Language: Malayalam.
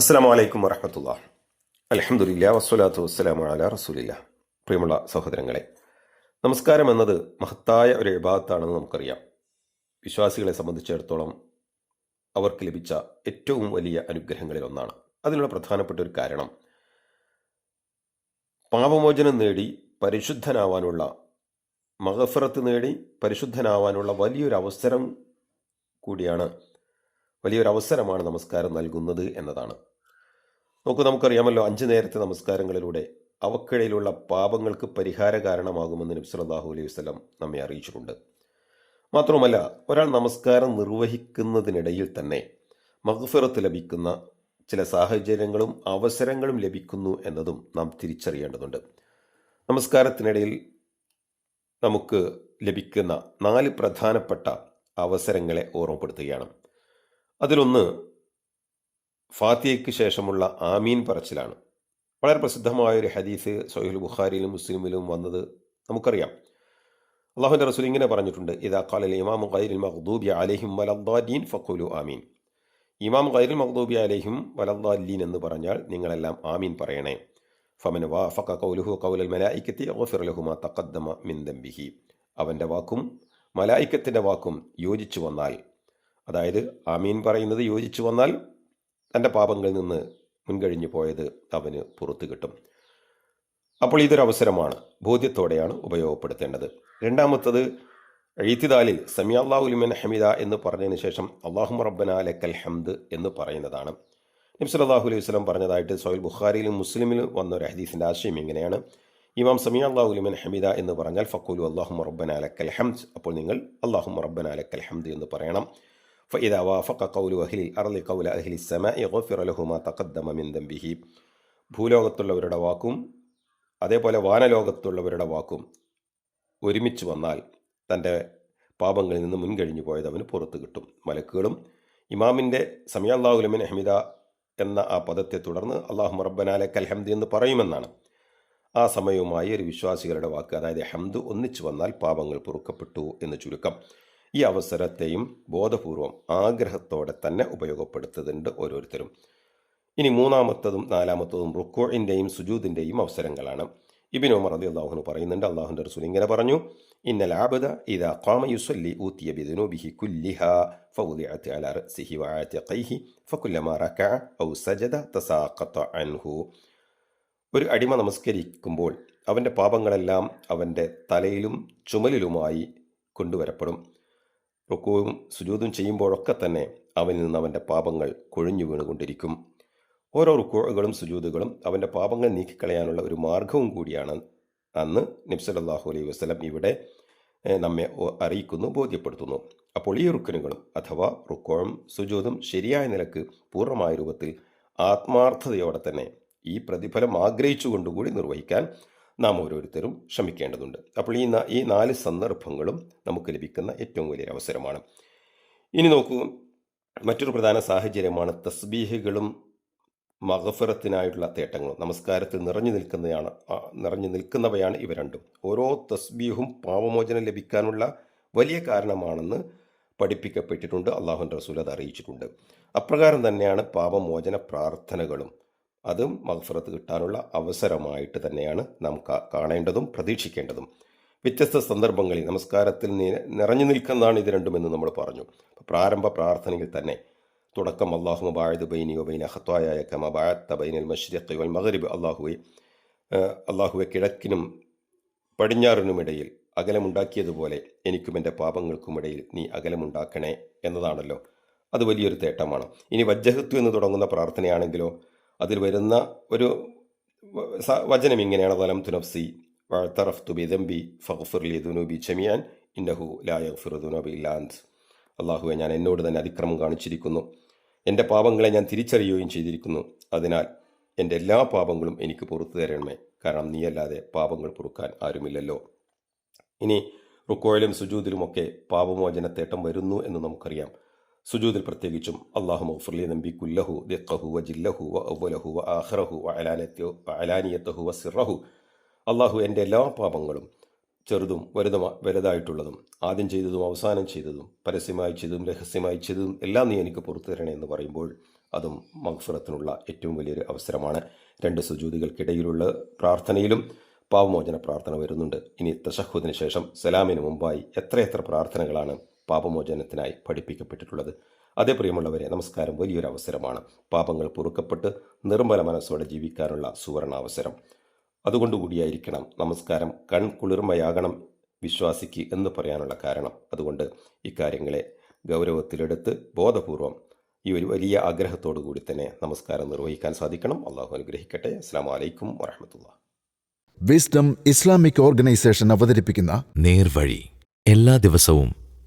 അസ്സാം വലൈക്കും വറഹമത്തുള്ള അലഹമുല്ല വസ്സലാത്തു വസ്സലാമു അല റസൂലില്ല പ്രിയമുള്ള സഹോദരങ്ങളെ നമസ്കാരം എന്നത് മഹത്തായ ഒരു വിഭാഗത്താണെന്ന് നമുക്കറിയാം. വിശ്വാസികളെ സംബന്ധിച്ചിടത്തോളം അവർക്ക് ലഭിച്ച ഏറ്റവും വലിയ അനുഗ്രഹങ്ങളിൽ ഒന്നാണ്. അതിനുള്ള പ്രധാനപ്പെട്ട ഒരു കാരണം പാപമോചനം നേടി പരിശുദ്ധനാവാനുള്ള മഹഫറത്ത് നേടി പരിശുദ്ധനാവാനുള്ള വലിയൊരു അവസരം കൂടിയാണ് വലിയൊരു അവസരമാണ് നമസ്കാരം നൽകുന്നത് എന്നതാണ്. നോക്കൂ നമുക്കറിയാമല്ലോ അഞ്ച് നേരത്തെ നമസ്കാരങ്ങളിലൂടെ അവക്കിടയിലുള്ള പാപങ്ങൾക്ക് പരിഹാര കാരണമാകുമെന്ന് നബി സല്ലല്ലാഹു അലൈഹി വസ്ലം നമ്മെ അറിയിച്ചിട്ടുണ്ട്. മാത്രവുമല്ല ഒരാൾ നമസ്കാരം നിർവഹിക്കുന്നതിനിടയിൽ തന്നെ മഗ്ഫിറത്ത് ലഭിക്കുന്ന ചില സാഹചര്യങ്ങളും അവസരങ്ങളും ലഭിക്കുന്നു എന്നതും നാം തിരിച്ചറിയേണ്ടതുണ്ട്. നമസ്കാരത്തിനിടയിൽ നമുക്ക് ലഭിക്കുന്ന നാല് പ്രധാനപ്പെട്ട അവസരങ്ങളെ ഓർമ്മപ്പെടുത്തുകയാണ്. അതിലൊന്ന് ഫാത്തിയയ്ക്ക് ശേഷമുള്ള ആമീൻ പറച്ചിലാണ്. വളരെ പ്രസിദ്ധമായ ഒരു ഹദീസ് സൊഹീൽ ബുഖാരിയിലും മുസ്ലിമിലും വന്നത് നമുക്കറിയാം. അള്ളാഹുന്റെ റസൂൽ ഇങ്ങനെ പറഞ്ഞിട്ടുണ്ട് ഇതാ ഖാലൽ ഇമാം ഖൈരിൽ മഖ്ദൂബി അലൈഹിം വലദ്ദാലീൻ ഫഖുലു ആമീൻ. ഇമാം ഖൈരിൽ മഖ്ദൂബി അലൈഹിം വലദ്ദാലീൻ എന്ന് പറഞ്ഞാൽ നിങ്ങളെല്ലാം ആമീൻ പറയണേ. ഫമൻ വാ വാഫഖ കൗലുഹു കൗലൽ മലായിക്കത്തി ഓഫിറലഹുമ തക്കദ്ദമ മിന്തംബിഹി അവന്റെ വാക്കും മലായിക്കത്തിന്റെ വാക്കും യോജിച്ചു വന്നാൽ അതായത് ആമീൻ പറയുന്നത് യോജിച്ചു വന്നാൽ തന്റെ പാപങ്ങളിൽ നിന്ന് മുൻകഴിഞ്ഞു പോയത് അവന് പുറത്തു കിട്ടും. അപ്പോൾ ഇതൊരു അവസരമാണ്. ബോധ്യത്തോടെയാണ് ഉപയോഗപ്പെടുത്തേണ്ടത്. രണ്ടാമത്തത് എഴുത്തിദാലിൽ ഉൽമൻ ഹമീദ എന്ന് പറഞ്ഞതിന് ശേഷം അള്ളാഹു റബ്ബന ലക്കൽ ഹംദ് എന്ന് പറയുന്നതാണ്. നബ്സലാഹു അലൈഹി വസ്ലം പറഞ്ഞതായിട്ട് സോയിൽ ബുഖാരിയിലും മുസ്ലിമിലും വന്ന ഒരു ഹദീസിന്റെ ആശയം ഇങ്ങനെയാണ്. ഇമാം സമി അള്ളാഹുലിമൻ ഹമീദ എന്ന് പറഞ്ഞാൽ ഫക്കൂലു അള്ളാഹു റബ്ബന ലക്കൽ ഹംദ്. അപ്പോൾ നിങ്ങൾ അള്ളാഹു റബ്ബന ലക്കൽ ഹംദ് എന്ന് പറയണം. فإذا وافق قول أهل الأرض قول أهل السماء غفر له ما تقدم من ذنبه ഭൂലോകത്തുള്ളവരുടെ വാക്കും അതേപോലെ വാനലോകത്തുള്ളവരുടെ വാക്കും ഒരുമിച്ച് വന്നാൽ തൻ്റെ പാപങ്ങളിൽ നിന്ന് മുൻകഴിഞ്ഞു പോയത് അവന് പുറത്തു കിട്ടും മലക്കുകളും ഇമാമിൻ്റെ സമയാല്ലാഹുലമിൻ അഹമ്മദ എന്ന ആ പദത്തെ തുടർന്ന് അള്ളാഹു മറബനാലെ കൽഹംദ് എന്ന് പറയുമെന്നാണ് ആ സമയവുമായി ഒരു വിശ്വാസികളുടെ വാക്ക് അതായത് ഹംദ് ഒന്നിച്ചു വന്നാൽ പാപങ്ങൾ പൊറുക്കപ്പെട്ടു എന്ന് ചുരുക്കം ഈ അവസരത്തെയും ബോധപൂർവം ആഗ്രഹത്തോടെ തന്നെ ഉപയോഗപ്പെടുത്തുന്നുണ്ട് ഓരോരുത്തരും. ഇനി മൂന്നാമത്തതും നാലാമത്തതും റുക്കോഴിന്റെയും സുജൂദിന്റെയും അവസരങ്ങളാണ്. ഇബിൻ ഉമർ അതി അള്ളാഹുനു പറയുന്നുണ്ട് അള്ളാഹുന്റെ റസൂൽ ഇങ്ങനെ പറഞ്ഞു ഇന്നൽ ആബദ ഇദാ ഖാമ യുസല്ലി ഊതിയ ബിദുനൂബിഹി കുല്ലിഹ ഫൗദിഅത അലാ റസിഹി വആതിഖൈഹി ഫകുല്ലമാ റകഅ ഔ സജദ തസാഖത അൻഹു. ഒരു അടിമ നമസ്കരിക്കുമ്പോൾ അവന്റെ പാപങ്ങളെല്ലാം അവന്റെ തലയിലും ചുമലിലുമായി കൊണ്ടുവരപ്പെടും. റുക്കുവും സുജൂതും ചെയ്യുമ്പോഴൊക്കെ തന്നെ അവനിൽ നിന്ന് അവന്റെ പാപങ്ങൾ കൊഴിഞ്ഞു വീണുകൊണ്ടിരിക്കും. ഓരോ റുക്കുകളും സുജൂതുകളും അവന്റെ പാപങ്ങൾ നീക്കിക്കളയാനുള്ള ഒരു മാർഗവും കൂടിയാണ് അന്ന് നബ്സലല്ലാഹു അലൈഹി വസ്ലം ഇവിടെ നമ്മെ അറിയിക്കുന്നു ബോധ്യപ്പെടുത്തുന്നു. അപ്പോൾ ഈ റുക്കനുകളും അഥവാ റുക്കോഴും സുജൂതും ശരിയായ നിലയ്ക്ക് പൂർണമായ രൂപത്തിൽ ആത്മാർത്ഥതയോടെ തന്നെ ഈ പ്രതിഫലം ആഗ്രഹിച്ചുകൊണ്ടുകൂടി നിർവഹിക്കാൻ നാം ഓരോരുത്തരും ശ്രമിക്കേണ്ടതുണ്ട്. അപ്പോൾ ഈ ഈ നാല് സന്ദർഭങ്ങളും നമുക്ക് ലഭിക്കുന്ന ഏറ്റവും വലിയ അവസരമാണ്. ഇനി നോക്കൂ മറ്റൊരു പ്രധാന സാഹചര്യമാണ് തസ്ബീഹുകളും മഹഫറത്തിനായിട്ടുള്ള തേട്ടങ്ങളും. നമസ്കാരത്തിൽ നിറഞ്ഞു നിൽക്കുന്നതാണ് നിറഞ്ഞു നിൽക്കുന്നവയാണ് ഇവ രണ്ടും. ഓരോ തസ്ബീഹും പാവമോചനം ലഭിക്കാനുള്ള വലിയ കാരണമാണെന്ന് പഠിപ്പിക്കപ്പെട്ടിട്ടുണ്ട്. അള്ളാഹുൻ റസൂൽ അത് അറിയിച്ചിട്ടുണ്ട്. അപ്രകാരം തന്നെയാണ് പാപമോചന പ്രാർത്ഥനകളും അതും മഹഫറത്ത് കിട്ടാനുള്ള അവസരമായിട്ട് തന്നെയാണ് നാം കാണേണ്ടതും പ്രതീക്ഷിക്കേണ്ടതും. വ്യത്യസ്ത സന്ദർഭങ്ങളിൽ നമസ്കാരത്തിൽ നിറഞ്ഞു നിൽക്കുന്നതാണ് ഇത് രണ്ടുമെന്ന് നമ്മൾ പറഞ്ഞു. പ്രാരംഭ പ്രാർത്ഥനയിൽ തന്നെ തുടക്കം അള്ളാഹു മുബായത് ബൈനി ബൈന ഹത്വായ കമ ബൈനൽ മഷ്രിഖ് വൽ മഹരിബ് അള്ളാഹുവെ അള്ളാഹുവെ കിഴക്കിനും പടിഞ്ഞാറിനുമിടയിൽ അകലമുണ്ടാക്കിയതുപോലെ എനിക്കും എന്റെ പാപങ്ങൾക്കുമിടയിൽ നീ അകലമുണ്ടാക്കണേ എന്നതാണല്ലോ. അത് വലിയൊരു തേട്ടമാണ്. ഇനി വജ്ജഹത്വം എന്ന് തുടങ്ങുന്ന പ്രാർത്ഥനയാണെങ്കിലോ അതിൽ വരുന്ന ഒരു വചനം ഇങ്ങനെയാണ്. വലം തുനഫ്സി വഴത്തറഫ്തു ബിദംബി ഫഖ്ഫിർലി ദുനൂബി ചമിയാൻ ഇന്നഹു ലായഫിർ ദുനൂബി ഇല്ലാന്ത് അള്ളാഹുവെ ഞാൻ എന്നോട് തന്നെ അതിക്രമം കാണിച്ചിരിക്കുന്നു. എന്റെ പാപങ്ങളെ ഞാൻ തിരിച്ചറിയുകയും ചെയ്തിരിക്കുന്നു. അതിനാൽ എന്റെ എല്ലാ പാപങ്ങളും എനിക്ക് പുറത്തു തരണമേ. കാരണം നീയല്ലാതെ പാപങ്ങൾ പൊറുക്കാൻ ആരുമില്ലല്ലോ. ഇനി റുക്കോയിലും സുജൂതിലുമൊക്കെ പാപമോചനത്തേട്ടം വരുന്നു എന്ന് നമുക്കറിയാം. സുജൂദിൽ പ്രത്യേകിച്ചും അള്ളാഹു മൗഫുർലി നമ്പി കുല്ലഹു ദിഖഹു വ ജില്ലഹു വ അവലഹു വ ആഹ്റഹു വ അലാനിയത്തഹു വ സിറഹു. അള്ളാഹു എന്റെ എല്ലാ പാപങ്ങളും ചെറുതും വലുതും വലുതായിട്ടുള്ളതും ആദ്യം ചെയ്തതും അവസാനം ചെയ്തതും പരസ്യമായി ചെയ്തതും രഹസ്യമായി ചെയ്തതും എല്ലാം നീ എനിക്ക് പുറത്തു തരണേ എന്ന് പറയുമ്പോൾ അതും മഗ്ഫുറത്തിനുള്ള ഏറ്റവും വലിയൊരു അവസരമാണ്. രണ്ട് സുജൂതികൾക്കിടയിലുള്ള പ്രാർത്ഥനയിലും പാവമോചന പ്രാർത്ഥന വരുന്നുണ്ട്. ഇനി തഷഹുദിന് ശേഷം സലാമിന് മുമ്പായി എത്രയെത്ര പ്രാർത്ഥനകളാണ് പാപമോചനത്തിനായി പഠിപ്പിക്കപ്പെട്ടിട്ടുള്ളത്. അതേ പ്രിയമുള്ളവരെ നമസ്കാരം. വലിയൊരു അവസരമാണ് പാപങ്ങൾ പൊറുക്കപ്പെട്ട് നിർമ്മല മനസ്സോടെ ജീവിക്കാനുള്ള സുവർണാവസരം. അതുകൊണ്ടുകൂടിയായിരിക്കണം നമസ്കാരം കൺകുളിർമയാകണം വിശ്വാസിക്ക് എന്ന് പറയാനുള്ള കാരണം. അതുകൊണ്ട് ഇക്കാര്യങ്ങളെ ഗൗരവത്തിലെടുത്ത് ബോധപൂർവം ഈ ഒരു വലിയ ആഗ്രഹത്തോടു കൂടി തന്നെ നമസ്കാരം നിർവഹിക്കാൻ സാധിക്കണം. അള്ളാഹു അനുഗ്രഹിക്കട്ടെ. അസ്സാം വലൈക്കും വറഹമത്തുള്ള വിസ്ഡം ഇസ്ലാമിക് ഓർഗനൈസേഷൻ അവതരിപ്പിക്കുന്ന നേർവഴി എല്ലാ ദിവസവും